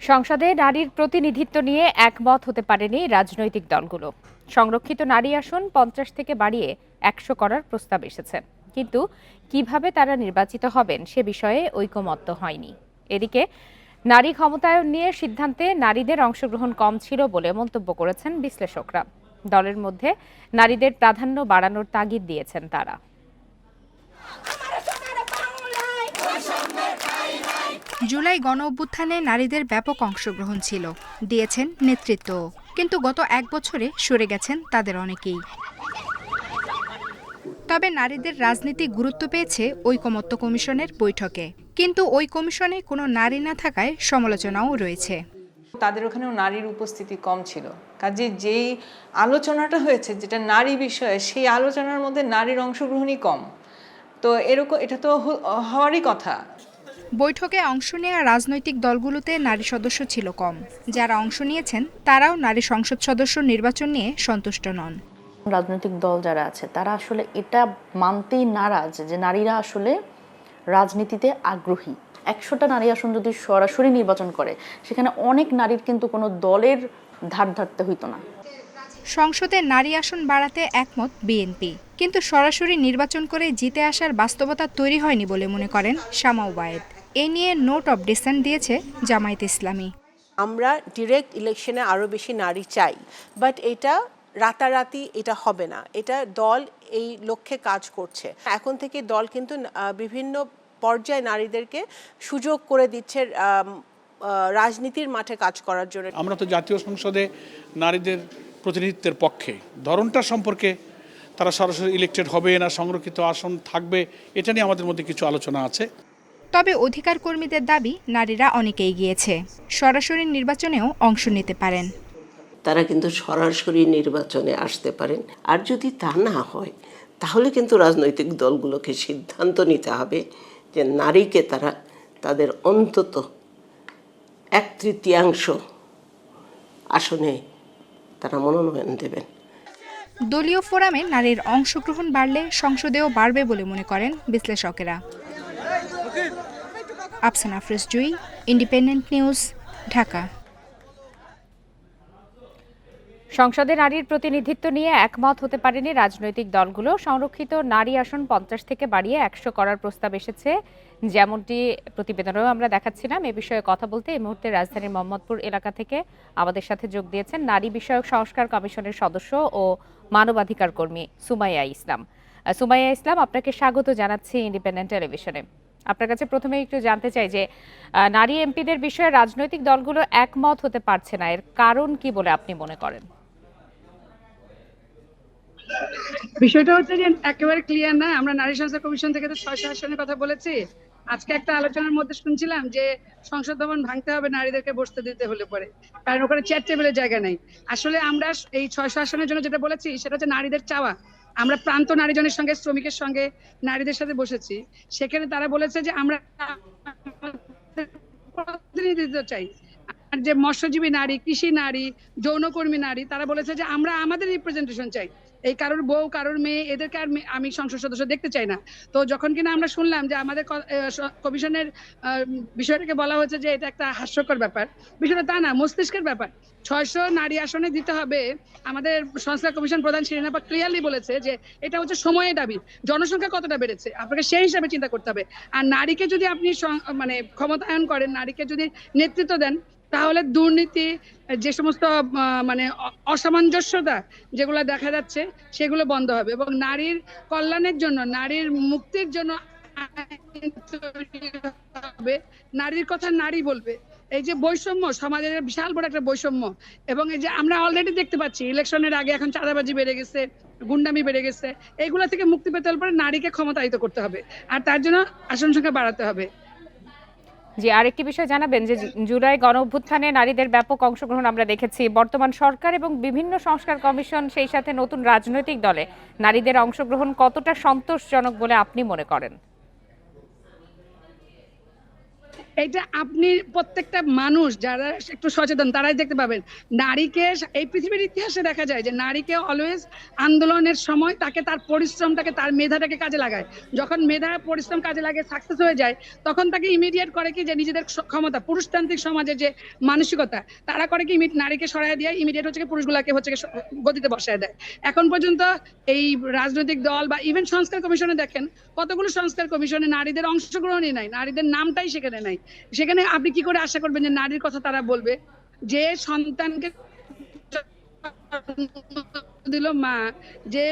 সংসদে নারীর প্রতিনিধিত্ব নিয়ে একমত হতে পারেনি রাজনৈতিক দলগুলো। সংরক্ষিত নারী আসন পঞ্চাশ থেকে বাড়িয়ে একশো করার প্রস্তাব এসেছে। কিন্তু কীভাবে তারা নির্বাচিত হবেন সে বিষয়ে ঐকমত্য হয়নি। এদিকে নারী ক্ষমতায়ন নিয়ে সিদ্ধান্তে নারীদের অংশগ্রহণ কম ছিল বলে মন্তব্য করেছেন বিশ্লেষকরা। দলের মধ্যে নারীদের প্রাধান্য বাড়ানোর তাগিদ দিয়েছেন তারা। জুলাই গণ অভ্যুত্থানে নারীদের ব্যাপক অংশগ্রহণ ছিল, দিয়েছেন নেতৃত্ব। কিন্তু গত এক বছরে সরে গেছেন তাদের অনেকেই। তবে নারীদের রাজনীতি গুরুত্ব পেয়েছে ঐকমত্য কমিশনের বৈঠকে। কিন্তু ওই কমিশনে কোনো নারী না থাকায় সমালোচনাও রয়েছে। তাদের ওখানেও নারীর উপস্থিতি কম ছিল। কাজে যেই আলোচনাটা হয়েছে, যেটা নারী বিষয়ে, সেই আলোচনার মধ্যে নারীর অংশগ্রহণই কম। তো এরকম, এটা তো হওয়ারই কথা। বৈঠকে অংশ নেওয়া রাজনৈতিক দলগুলোতে নারী সদস্য ছিল কম। যারা অংশ নিয়েছেন তারাও নারী সংসদ সদস্য নির্বাচন নিয়ে সন্তুষ্ট নন। রাজনৈতিক দল যারা আছে তারা আসলে এটা মানতেই নারাজ যে নারীরা আসলে রাজনীতিতে আগ্রহী। একশোটা নারী আসন যদি সরাসরি নির্বাচন করে সেখানে অনেক নারীর কিন্তু কোনো দলের ধার ধারতে হইতো না। সংসদে নারী আসন বাড়াতে একমত বিএনপি। কিন্তু সরাসরি নির্বাচন করে জিতে আসার বাস্তবতা তৈরি হয়নি বলে মনে করেন শামা ওবায়েদ। এ নিয়ে নোট অব ডিসেন্ট দিয়েছে জামায়াত ইসলামী। আমরা ডিরেক্ট ইলেকশনে আরও বেশি নারী চাই বাট এটা রাতারাতি এটা হবে না। এটা দল এই লক্ষ্যে কাজ করছে। এখন থেকে দল কিন্তু বিভিন্ন পর্যায়ে নারীদেরকে সুযোগ করে দিচ্ছে রাজনীতির মাঠে কাজ করার জন্য। আমরা তো জাতীয় সংসদে নারীদের প্রতিনিধিত্বের পক্ষে। ধরনটা সম্পর্কে তারা সরাসরি ইলেক্টেড হবে না সংরক্ষিত আসন থাকবে এটা নিয়ে আমাদের মধ্যে কিছু আলোচনা আছে। তবে অধিকার কর্মীদের দাবি নারীরা অনেকেই গিয়েছে সরাসরি নির্বাচনেও অংশ নিতে পারেন। তারা কিন্তু সরাসরি নির্বাচনে আসতে পারেন। আর যদি তা না হয় তাহলে কিন্তু রাজনৈতিক দলগুলোকে সিদ্ধান্ত নিতে হবে যে নারীকে তারা তাদের অন্তত এক তৃতীয়াংশ আসনে তারা মনোনয়ন দেবেন। দলীয় ফোরামে নারীর অংশগ্রহণ বাড়লে সংসদেও বাড়বে বলে মনে করেন বিশ্লেষকেরা। Afsana Afroz Jui, Independent News, Dhaka. সংসদে নারীর প্রতিনিধিত্ব নিয়ে একমত হতে পারেনি রাজনৈতিক দলগুলো। সংরক্ষিত নারী আসন পঞ্চাশ থেকে বাড়িয়ে একশো করার প্রস্তাব এসেছে। যেমনটি প্রতিবেদনেও আমরা দেখাচ্ছিলাম, এ বিষয়ে কথা বলতে এই মুহূর্তে রাজধানীর মোহাম্মদপুর এলাকা থেকে আমাদের সাথে যোগ দিয়েছেন নারী বিষয়ক সংস্কার কমিশনের সদস্য ও মানবাধিকার কর্মী সুমাইয়া ইসলাম। সুমাইয়া ইসলাম, আপনাকে স্বাগত জানাচ্ছি ইন্ডিপেন্ডেন্ট টেলিভিশনে। আপনার কাছে প্রথমে একটু জানতে চাই যে নারী এমপিদের বিষয়ে রাজনৈতিক দলগুলো একমত হতে পারছে না। এর কারণ কি বলে আপনি মনে করেন? বিষয়টা হচ্ছে যে একেবারে ক্লিয়ার না। আমরা নারী সংস্থার কমিশন থেকে তো ছয়শো আসনের কথা বলেছি। আজকে একটা আলোচনার মধ্যে শুনছিলাম যে, সংসদ ভবন ভাঙতে হবে নারীদেরকে বসতে দিতে হলে পরে। কারণ ওখানে চেয়ার টেবিলের জায়গা নেই। আসলে আমরা এই ছয়শো আসনের জন্য যেটা বলেছি, সেটা হচ্ছে নারীদের চাওয়া। আমরা প্রান্ত নারীজনের সঙ্গে, শ্রমিকের সঙ্গে নারীদের সাথে বসেছি। সেখানে তারা বলেছে যে আমরা প্রতিনিধিত্ব চাই। যে মৎস্যজীবী নারী, কৃষি নারী, যৌনকর্মী নারী, তারা বলেছে যে আমরা আমাদের রিপ্রেজেন্টেশন চাই। এই কারোর বউ, কারোর মেয়ে, এদেরকে আর আমি সংসদ সদস্য দেখতে চাই না। তো যখন কিনা আমরা শুনলাম যে আমাদের কমিশনের বিষয়টাকে বলা হয়েছে যে এটা একটা হাস্যকর ব্যাপার, বিষয়টা তা না, মস্তিষ্কের ব্যাপার। ছয়শো নারী আসনে দিতে হবে। আমাদের সংস্কার কমিশন প্রধান শিরিনাপা ক্লিয়ারলি বলেছে যে এটা হচ্ছে সময়ের দাবি। জনসংখ্যা কতটা বেড়েছে? আপনাকে সেই হিসাবে চিন্তা করতে হবে। আর নারীকে যদি আপনি মানে ক্ষমতায়ন করেন, নারীকে যদি নেতৃত্ব দেন তাহলে দুর্নীতি, যে সমস্ত মানে অসামঞ্জস্যতা যেগুলো দেখা যাচ্ছে, সেগুলো বন্ধ হবে এবং নারীর কল্যাণের জন্য, নারীর মুক্তির জন্য হবে। নারীর কথা নারী বলবে। এই যে বৈষম্য, সমাজের বিশাল বড় একটা বৈষম্য এবং এই যে আমরা অলরেডি দেখতে পাচ্ছি, ইলেকশনের আগে এখন চাঁদাবাজি বেড়ে গেছে, গুন্ডামি বেড়ে গেছে। এইগুলো থেকে মুক্তি পেতে হলে নারীকে ক্ষমতায়িত করতে হবে। আর তার জন্য আসন সংখ্যা বাড়াতে হবে। জি, আরেকটি বিষয় জানাবেন যে জুলাই গণ অভ্যুত্থানে নারীদের ব্যাপক অংশগ্রহণ আমরা দেখেছি। বর্তমান সরকার এবং বিভিন্ন সংস্কার কমিশন সেই সাথে নতুন রাজনৈতিক দলে নারীদের অংশগ্রহণ কতটা সন্তোষজনক বলে আপনি মনে করেন? এইটা আপনি প্রত্যেকটা মানুষ যারা একটু সচেতন, তারাই দেখতে পাবেন। নারীকে এই পৃথিবীর ইতিহাসে দেখা যায় যে নারীকে অলওয়েজ আন্দোলনের সময় তাকে তার পরিশ্রমটাকে, তার মেধাটাকে কাজে লাগায়। যখন মেধা, পরিশ্রম কাজে লাগে সাকসেস হয়ে যায়, তখন তাকে ইমিডিয়েট করে কি যে নিজেদের ক্ষমতা, পুরুষতান্ত্রিক সমাজের যে মানসিকতা, তারা করে কি নারীকে সরাই দিয়ে ইমিডিয়েট হচ্ছে পুরুষগুলাকে হচ্ছে গতিতে বসায় দেয়। এখন পর্যন্ত এই রাজনৈতিক দল বা ইভেন সংস্কার কমিশনে দেখেন, কতগুলো সংস্কার কমিশনে নারীদের অংশগ্রহণই নাই, নারীদের নামটাই সেখানে নাই। সেখানে আপনি কি করে আশা করবেন যে নারীর কথা তারা বলবে? যে সন্তানকে দিল মা যে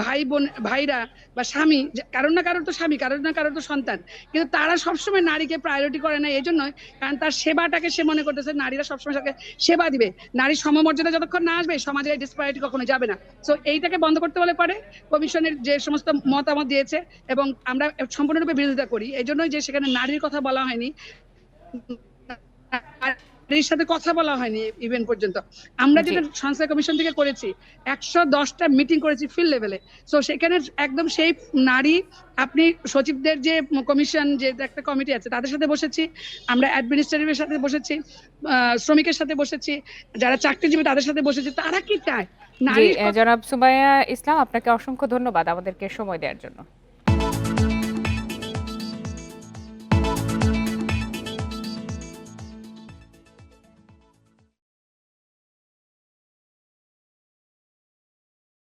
ভাই বোন, ভাইরা বা স্বামী কারোর না কারোর তো স্বামী, কারোর না কারোর তো সন্তান। কিন্তু তারা সবসময় নারীকে প্রায়োরিটি করে না, এই জন্যই কারণ তার সেবাটাকে সে মনে করতেছে নারীরা সবসময় তাকে সেবা দিবে। নারীর সমমর্যাদা যতক্ষণ না আসবে, সমাজে এই ডিসপ্যারিটি কখনো যাবে না। সো এইটাকে বন্ধ করতে হলে পারে কমিশনের যে সমস্ত মতামত দিয়েছে এবং আমরা সম্পূর্ণরূপে বিরোধিতা করি, এই জন্যই যে সেখানে নারীর কথা বলা হয়নি। নারীর সাথে কথা বলা হয়নি ইভেন পর্যন্ত। আমরা যেটা সংস্কার কমিশন থেকে করেছি একশো দশটা মিটিং করেছি ফিল্ড লেভেলে সো সেখানে একদম সেই নারী আপনি সচিবদের যে কমিশন যে একটা কমিটি আছে তাদের সাথে বসেছি। আমরা অ্যাডমিনিস্ট্রেটিভের সাথে বসেছি শ্রমিকের সাথে বসেছি যারা চাকরিজীবী তাদের সাথে বসেছি। তারা কি চায়? জনাব সুমাইয়া ইসলাম আপনাকে অসংখ্য ধন্যবাদ আমাদেরকে সময় দেওয়ার জন্য।